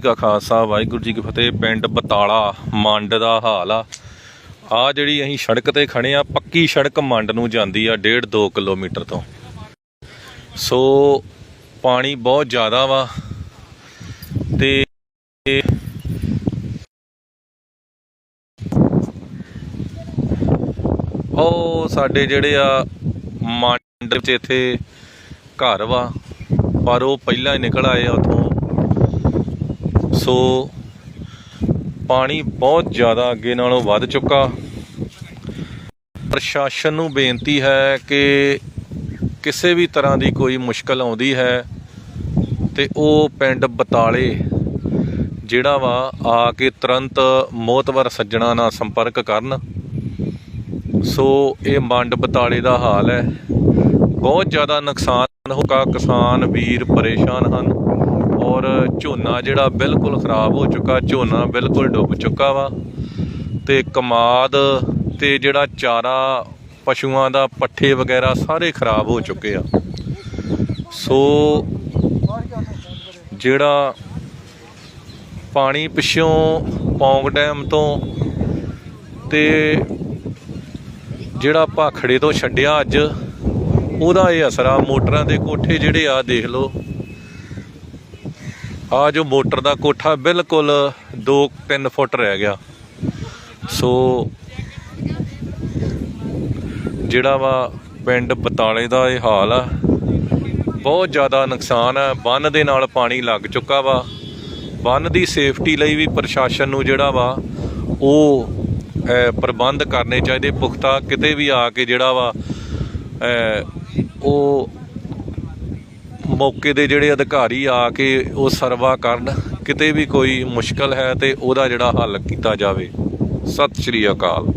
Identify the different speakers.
Speaker 1: ਜੀ ਕਾ ਖਾਲਸਾ, ਵਾਹਿਗੁਰੂ ਜੀ ਕੀ ਫਤਿਹ। ਪਿੰਡ ਬਤਾਲਾ, ਮੰਡ ਦਾ ਹਾਲ ਆ। ਆ ਜਿਹੜੀ ਅਸੀਂ ਸੜਕ ਤੇ ਖੜੇ ਆ, ਪੱਕੀ ਸੜਕ ਮੰਡ ਨੂੰ ਜਾਂਦੀ ਆ 1.5 2 ਕਿਲੋਮੀਟਰ ਤੋਂ। ਸੋ ਪਾਣੀ ਬਹੁਤ ਜ਼ਿਆਦਾ ਵਾ ਤੇ ਉਹ ਸਾਡੇ ਜਿਹੜੇ ਆ ਮੰਡ ਵਿੱਚ ਇੱਥੇ ਘਰ ਵਾ, ਪਰ ਉਹ ਪਹਿਲਾਂ ਹੀ ਨਿਕਲ ਆਏ ਆ ਉਥੋਂ। ਸੋ ਪਾਣੀ ਬਹੁਤ ਜ਼ਿਆਦਾ ਅੱਗੇ ਨਾਲੋਂ ਵੱਧ ਚੁੱਕਾ। ਪ੍ਰਸ਼ਾਸਨ ਨੂੰ ਬੇਨਤੀ ਹੈ ਕਿ ਕਿਸੇ ਵੀ ਤਰ੍ਹਾਂ ਦੀ ਕੋਈ ਮੁਸ਼ਕਲ ਆਉਂਦੀ ਹੈ ਤੇ ਉਹ ਪਿੰਡ ਬਤਾਲੇ, ਜਿਹੜਾ ਵਾ ਆ ਕੇ ਤੁਰੰਤ ਮੋਤਵਰ ਸੱਜਣਾ ਨਾਲ ਸੰਪਰਕ ਕਰਨ। ਸੋ ਇਹ ਮੰਡ ਬਤਾਲੇ ਦਾ ਹਾਲ ਹੈ। ਬਹੁਤ ਜ਼ਿਆਦਾ ਨੁਕਸਾਨ ਹੋਗਾ ਕਿਸਾਨ ਵੀਰ ਪਰੇਸ਼ਾਨ ਹਨ। ਔਰ ਝੋਨਾ ਜਿਹੜਾ ਬਿਲਕੁਲ ਖਰਾਬ ਹੋ ਚੁੱਕਾ, ਝੋਨਾ ਬਿਲਕੁਲ ਡੁੱਬ ਚੁੱਕਾ ਵਾ ਤੇ ਕਮਾਦ ਤੇ ਜਿਹੜਾ ਚਾਰਾ, ਪਸ਼ੂਆਂ ਦਾ ਪੱਠੇ ਵਗੈਰਾ ਸਾਰੇ ਖਰਾਬ ਹੋ ਚੁੱਕੇ ਆ। ਸੋ ਜਿਹੜਾ ਪਾਣੀ ਪਿੱਛੋਂ ਪੌਂਗ ਡੈਮ ਤੋਂ ਤੇ ਜਿਹੜਾ ਭਾਖੜੇ ਤੋਂ ਛੱਡਿਆ ਅੱਜ, ਉਹਦਾ ਇਹ ਅਸਰ ਆ ਮੋਟਰਾਂ ਦੇ ਕੋਠੇ ਜਿਹੜੇ ਆ ਦੇਖ ਲਓ। ਆ ਜੋ ਮੋਟਰ ਦਾ ਕੋਠਾ ਬਿਲਕੁਲ 2-3 ਫੁੱਟ ਰਹਿ ਗਿਆ। ਸੋ ਜਿਹੜਾ ਵਾ ਪਿੰਡ ਬਤਾਲੇ ਦਾ ਇਹ ਹਾਲ ਆ, ਬਹੁਤ ਜ਼ਿਆਦਾ ਨੁਕਸਾਨ ਹੈ ਬੰਨ ਦੇ ਨਾਲ ਪਾਣੀ ਲੱਗ ਚੁੱਕਾ ਵਾ। ਬੰਨ ਦੀ ਸੇਫਟੀ ਲਈ ਵੀ ਪ੍ਰਸ਼ਾਸਨ ਨੂੰ ਜਿਹੜਾ ਵਾ ਉਹ ਪ੍ਰਬੰਧ ਕਰਨੇ ਚਾਹੀਦੇ। ਪੁਖਤਾ ਕਿਤੇ ਵੀ ਆ ਕੇ ਜਿਹੜਾ ਵਾ ਉਹ ਮੌਕੇ ਦੇ ਜਿਹੜੇ ਅਧਿਕਾਰੀ ਆ ਕੇ ਉਹ ਸਰਵਾ ਕਰਨ, ਕਿਤੇ ਵੀ ਕੋਈ ਮੁਸ਼ਕਲ ਹੈ ਤੇ ਉਹਦਾ ਜਿਹੜਾ ਹੱਲ ਕੀਤਾ ਜਾਵੇ। ਸਤਿ ਸ਼੍ਰੀ ਅਕਾਲ।